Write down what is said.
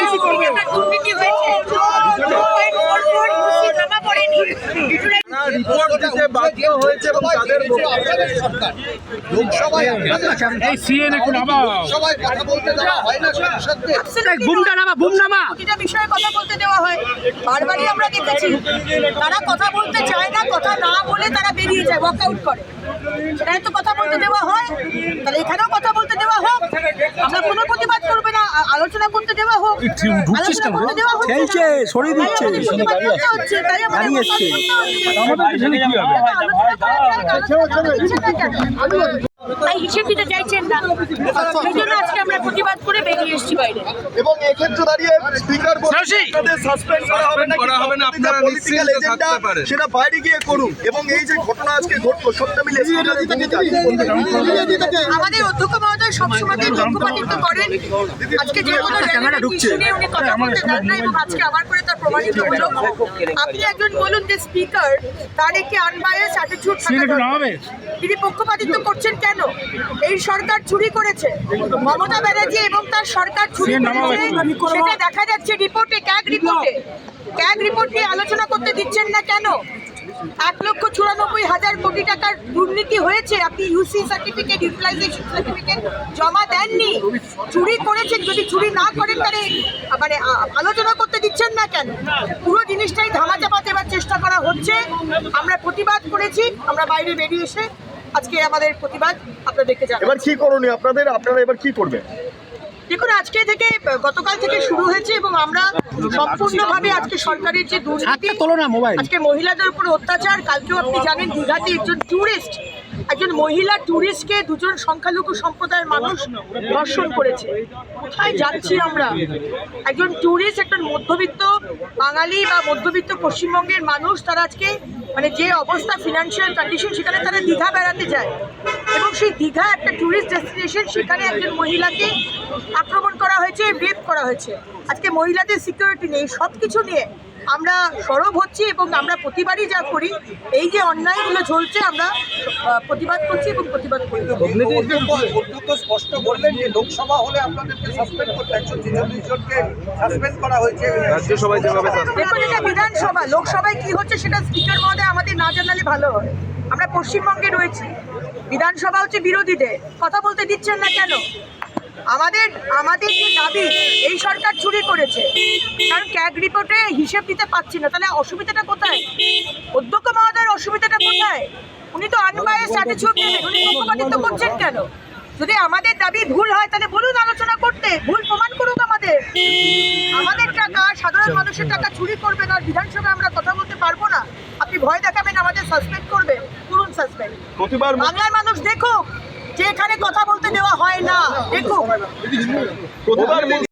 কিছু করবে? হয়েছে। বিষয়ে কথা বলতে দেওয়া হয়। বারবারই আমরা দেখেছি। তারা কথা বলতে চায় না কথা না বলে তারা বেরিয়ে যায় ওয়াক আউট করে। তো কথা বলতে দেওয়া হয়। তাহলে এখানেও কথা বলতে দেওয়া হোক। আমরা কোনো প্রতিবাদ আলোচনা করতে দেওয়া হোক দেওয়া হোক ঠেলছে, সরিয়ে দিচ্ছে। করতে হচ্ছে, আমাদের দাঁড়িয়ে কি হবে? কেন? হিসেব দিতে চাইছেন না। সেই জন্য আজকে আমরা প্রতিবাদ করে। বেরিয়ে এসেছি বাইরে। এবং এক্ষেত্রে দাঁড়িয়ে স্পিকার সাহসী। সাসপেন্ড করা হবে না করা হবে না, আপনারা নিশ্চিন্তে থাকতে পারেন। সেটা বাইরে গিয়ে করুন। এবং এই যে ঘটনা আজকে ঘটলো সবটা মিলে আমাদের অধ্যক্ষ মহোদয় সবসময় পক্ষপাতিত্ব করেন। আজকে যে কোনো ক্যামেরা ঢুকছে। উনি কথা বলতে দেন না এবং আজকে আবার করে তার প্রমাণিত হলো। আপনি একজন বলুন যে স্পিকার তার একটি আনবায়াস অ্যাটিটিউড তিনি পক্ষপাতিত্ব করছেন কেন? এই সরকার চুরি করেছে। মমতা ব্যানার্জি এবং তার সরকার চুরি সে নামাও সেটা দেখা যাচ্ছে রিপোর্টে ক্যাগ রিপোর্টে। ক্যাগ রিপোর্ট নিয়ে আলোচনা করতে দিচ্ছেন না কেন? এক লক্ষ চুরানব্বই হাজার কোটি টাকার দুর্নীতি হয়েছে। আপনি ইউসি সার্টিফিকেট ইউটিলাইজেশন সার্টিফিকেট জমা দেননি। চুরি করেছেন। যদি চুরি না করেন তাহলে মানে আলোচনা করতে দিচ্ছেন না কেন? পুরো জিনিসটাই ধামাচাপা দেওয়ার চেষ্টা করা হচ্ছে। আমরা প্রতিবাদ করেছি। আমরা বাইরে বেরিয়ে এসে আজকে আমাদের প্রতিবাদ আপনাদেরকে জানাই এবার কি করণীয়? আপনাদের আপনারা এবার কি করবেন? দেখুন আজকে থেকে গতকাল থেকে শুরু হয়েছে এবং আমরা সম্পূর্ণভাবে আজকে সরকারের যে দুর্নীতি আজকে মহিলাদের উপর অত্যাচার কালকেও আপনি জানেন দীঘাতে একজন ট্যুরিস্ট একজন মহিলা ট্যুরিস্টকে দুজন সংখ্যালঘু সম্প্রদায়ের মানুষ ধর্ষণ করেছে। কোথায় যাচ্ছি আমরা? একজন ট্যুরিস্ট একজন মধ্যবিত্ত বাঙালি বা মধ্যবিত্ত পশ্চিমবঙ্গের মানুষ তারা আজকে মানে যে অবস্থা ফিনান্সিয়াল কন্ডিশন সেখানে তারা দীঘা বেড়াতে যায়। এবং সেই দীঘা একটা ট্যুরিস্ট ডেস্টিনেশন সেখানে একজন মহিলাকে আক্রমণ করা হয়েছে রেপ করা হয়েছে। আজকে মহিলাদের সিকিউরিটি নেই সব কিছু নিয়ে আমরা সরব হচ্ছি এবং আমরা প্রতিবারই যা করি এই যে অন্যায়গুলো চলছে আমরা প্রতিবাদ করছি এবং প্রতিবাদ করি। স্পষ্ট বললেন যে লোকসভা হলে আপনাদেরকে সাসপেন্ড করতে একশো ছেচল্লিশ জনকে সাসপেন্ড করা হয়েছে। রাজ্যসভায় যেভাবে দেখুন এটা বিধানসভা লোকসভায় কি হচ্ছে সেটা স্পিকার মহোদয় আমাদের না জানালে ভালো হয়। আমরা পশ্চিমবঙ্গে রয়েছি বিধানসভা হচ্ছে বিরোধীদের কথা বলতে দিচ্ছেন না কেন? আমাদের আমাদের যে দাবি এই সরকার চুরি করেছে। কারণ ক্যাগ রিপোর্টে হিসেব দিতে পারছি না। তাহলে অসুবিধাটা কোথায়? অধ্যক্ষ মহোদয়ের অসুবিধাটা কোথায়? উনি তো আনবায়াস অ্যাটিটিউড নেবেন। উনি পক্ষপাতিত্ব করছেন কেন? যদি আমাদের দাবি ভুল হয় তাহলে বলুন আলোচনা করতে। ভুল প্রমাণ করুক আমাদের। আমাদের টাকা সাধারণ মানুষের টাকা চুরি করবেন আর বিধানসভায় আমরা কথা বলতে পারব না। আপনি ভয় দেখাবেন আমাদের সাসপেন্ড করবেন। করুন সাসপেন্ড বাংলার মানুষ দেখুক যে এখানে কথা বলতে দেওয়া হয় না। প্রতিবার